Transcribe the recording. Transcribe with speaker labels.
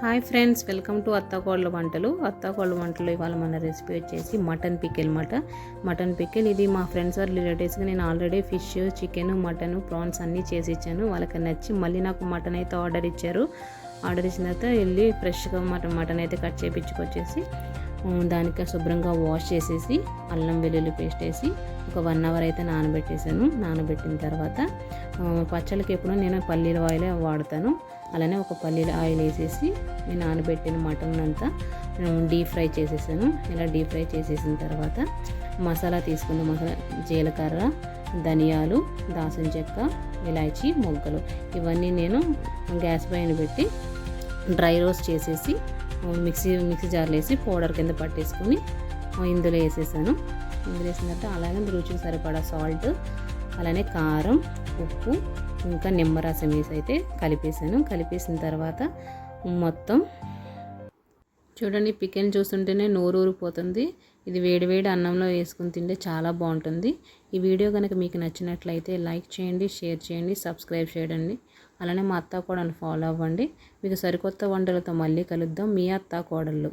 Speaker 1: Hi friends welcome to అత్తాకోళ్ళ వంటలు. అత్తాకోళ్ళ వంటలు ఇవాళ మన రెసిపీ వచ్చేసి మటన్ పికెల్ మాట మటన్ పికెల్ ఇది మా ఫ్రెండ్స్ ఆర్ రిలేటివ్స్కి నేను already fish chicken mutton prawns అన్నీ చేసి ఇచ్చాను. వాళ్ళకి నచ్చి మళ్ళీ నాకు మటన్ అయితే ఆర్డర్ ఇచ్చారు. ఆర్డర్ ఇచ్చిన తర్వాత వెళ్ళి ఫ్రెష్గా మటన్ మటన్ అయితే కట్ చేయించుకొచ్చేసి దానికి శుభ్రంగా వాష్ చేసేసి అల్లం వెల్లుల్లి పేస్ట్ వేసి ఒక వన్ అవర్ అయితే నానబెట్టేసాను నానబెట్టిన తర్వాత పచ్చళ్ళకి ఎప్పుడు నేను పల్లీల ఆయిల్ వాడతాను. అలానే ఒక పల్లీల ఆయిల్ వేసేసి నేను నానబెట్టిన మటన్ అంతా డీప్ ఫ్రై చేసేసాను. ఇలా డీప్ ఫ్రై చేసేసిన తర్వాత మసాలా తీసుకున్న మసాలా జీలకర్ర ధనియాలు దాసం చెక్క ఇలాచి మొగ్గలు ఇవన్నీ నేను గ్యాస్ పైన పెట్టి డ్రై రోస్ట్ చేసేసి మిక్సీ మిక్సీ జార్లో వేసి పౌడర్ కింద పట్టేసుకొని ఇందులో వేసేసాను. ఇందులో వేసిన తర్వాత అలాగే రుచికి సరిపడా సాల్ట్ అలానే కారం ఉప్పు ఇంకా నిమ్మరసం వేసి అయితే కలిపేసాను. కలిపేసిన తర్వాత మొత్తం చూడండి పికెన్ చూస్తుంటేనే నోరు ఊరిపోతుంది ఇది వేడివేడి అన్నంలో వేసుకుని తింటే చాలా బాగుంటుంది. ఈ వీడియో కనుక మీకు నచ్చినట్లయితే లైక్ చేయండి షేర్ చేయండి సబ్స్క్రైబ్ చేయండి అలానే మా అత్త కోడలు ఫాలో అవ్వండి. మీకు సరికొత్త వంటలతో మళ్ళీ కలుద్దాం. మీ అత్త కోడళ్ళు.